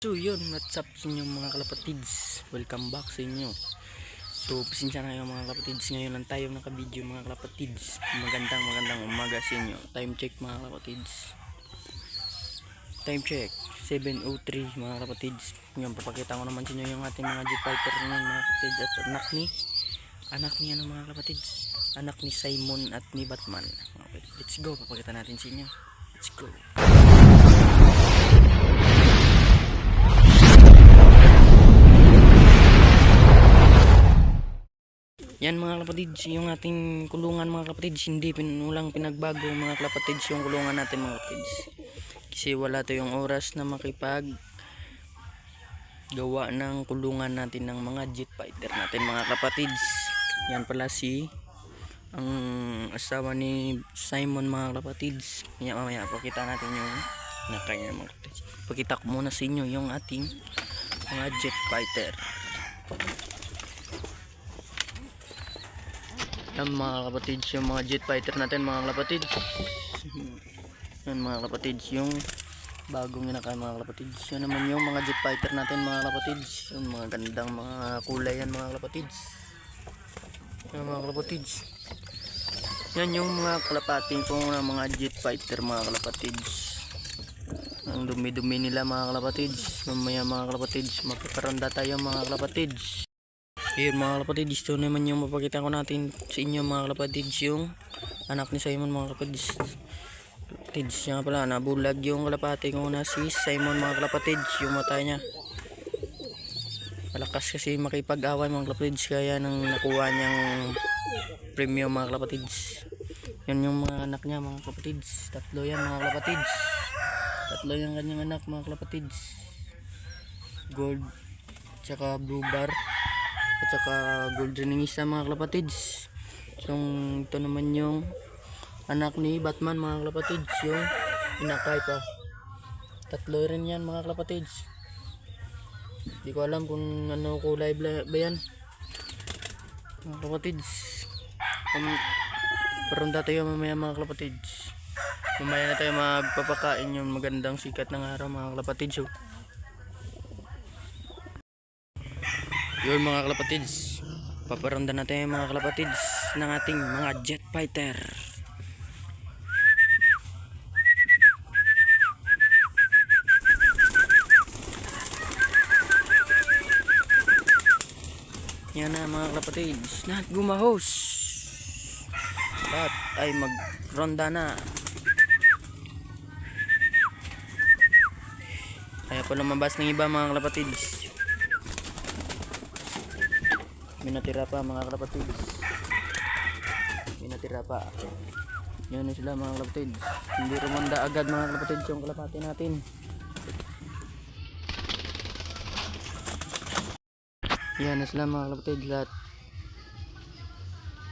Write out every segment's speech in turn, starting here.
So yun, what's up sa inyo mga kalapatids? Welcome back sa inyo. So, pasensya na kayo mga kalapatids. Ngayon lang tayo nakabideo mga kalapatids. Magandang magandang umaga sa inyo. Time check mga kalapatids. Time check. 7.03 mga kalapatids. Ngayon, papakita ko naman sa inyo yung ating mga jet fighter ngayon mga kalapatids. At anak ni, anak niya ng mga kalapatids. Anak ni Simon at ni Batman. Okay, let's go. Papakita natin sa inyo. Let's go. Yan mga kapatids, yung ating kulungan mga kapatids, hindi pin, walang pinagbago mga kapatids yung kulungan natin mga kapatids. Kasi wala tayong oras na makipag gawa ng kulungan natin ng mga jet fighter natin mga kapatids. Yan pala si ang asawa ni Simon mga kapatids. Mamaya mamaya pakita natin yung nakanya mga kapatids. Pakita ko muna sa inyo yung ating mga jet fighter. Yan mga kapatids, yung mga jet fighter natin mga kapatids. Yan mga kapatids, yung bagong inaka mga kapatids. Yan naman yung mga jet fighter natin mga kapatids. Yung mga gandang mga kulay yan mga kapatids. Yan mga kapatids. Yan yung mga kalapating ko na mga jet fighter mga kalapatids. Ang dumi-dumi nila mga kalapatids. Mamaya mga kalapatids, magpaparanda tayo mga kalapatids. Ayun mga kalapatids, ito naman yung mapakita ko natin sa inyo mga kalapatids yung anak ni Simon mga kalapatids. Kalapatids niya pala, nabulag yung kalapati ko na si Simon mga kalapatids, yung mata niya. Malakas kasi makipag-away mga kalapatids kaya nang nakuha niyang premium mga kalapatids. Yan yung mga anak niya mga kalapatids. Tatlo yan mga kalapatids. Tatlo yung kanyang anak mga kalapatids. Gold, tsaka blue bar at saka golden isa mga kalapatids so ito naman yung anak ni Batman mga kalapatids yung inakay pa. Tatlo rin yan mga kalapatids hindi ko alam kung ano kulay ba yan. Mga kalapatids um, parunda tayo mamaya mga kalapatids mamaya na tayo magpapakain yung magandang sikat ng araw mga kalapatids oh. Yun mga kalapatids. Paparonda natin mga kalapatids ng ating mga jet fighter. Yan na mga kalapatids. Lahat gumahos. Lahat ay magronda na. Kaya pa lumabas ng iba mga kalapatids. May natira pa mga kalapatids. May natira pa. Yan na sila mga kalapatids. Hindi rumanda agad mga kalapatids yung kalapati natin. Yan na sila mga kalapatids lahat.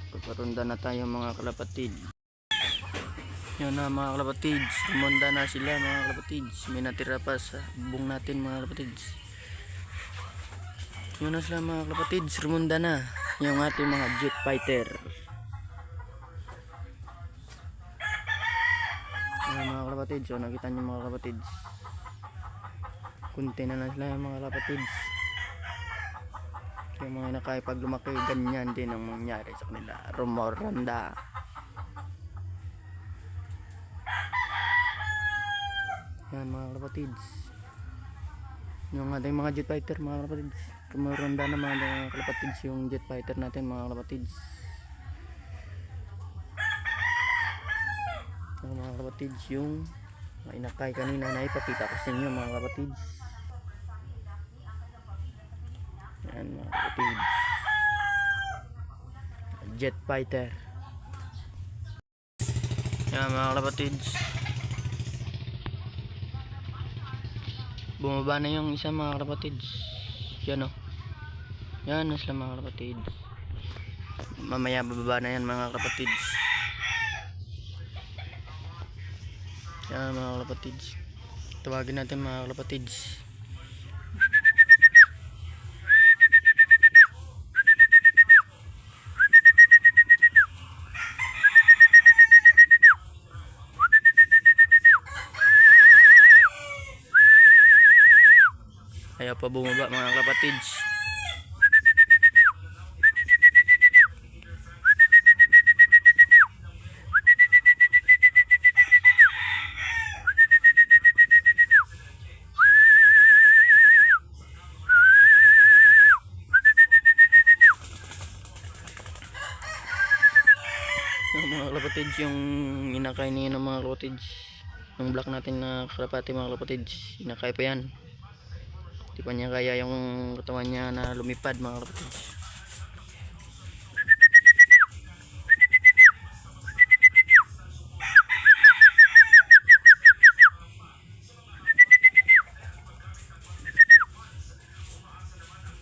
Pagparunda na tayo mga kalapatid. Yan na mga kalapatids. Rumanda na sila mga kalapatids. May natira pa sa bubong natin mga kalapatids. Yun na sila mga kapatids, rumunda na yung ating mga jet fighter. Ayan mga kapatids, so nakita niyo mga kapatids. Kunti na lang sila yung mga kapatids. Yung mga nakay pag lumaki, ganyan din ang mangyari sa kanila. Rumoranda. Yan mga kapatids yung ating mga jet fighter mga kapatids. Kumaranda na mga kapatids yung jet fighter natin mga kapatids. Yung mga kapatids yung inakay kanina na ipakita ko sa inyo mga kapatids. Yan mga kapatids. Jet fighter. Yan mga kapatids bumaba na yung isa mga kapatids. Yan o yan na sila mga kapatids. Mamaya bababa na yan mga kapatids. Yan mga kapatids. Tawagin natin mga kapatids Kaya pa bumaba mga kapatids. Mga kalapatids yung inakay niya ng mga kalapatids yung black natin na kalapati mga kalapatids inakay pa yan di pa niya kaya yung katawan niya na lumipad mga kalapatids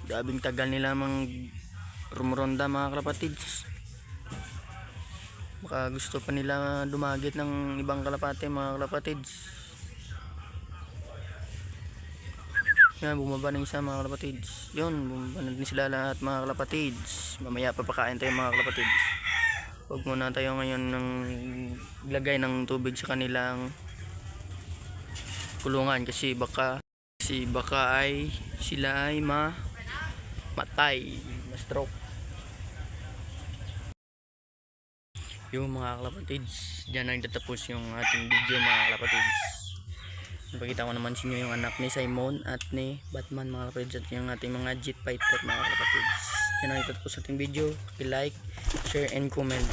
Gabing tagal nila mang rumronda mga kalapatids Baka gusto pa nila dumagit ng ibang kalapate mga kalapatids. Yan, bumaba na isa mga kalapatids. Yun, bumaba na din sila lahat mga kalapatids. Mamaya papakain tayo mga kalapatids. Huwag muna tayo ngayon ng lagay ng tubig sa kanilang kulungan kasi baka kasi baka ay sila ay ma matay, ma-stroke. yung mga kalapatids dyan nagtatapos yung ating video mga kalapatids ipakita ko naman sa inyo yung anak ni Simon at ni Batman mga kalapatids at yung ating mga jet fighter mga kalapatids dyan nagtatapos ating video. Like, share and comment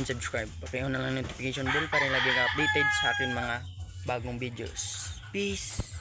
and subscribe. Pakiho na lang notification bell para lagi ka updated sa aking mga bagong videos. Peace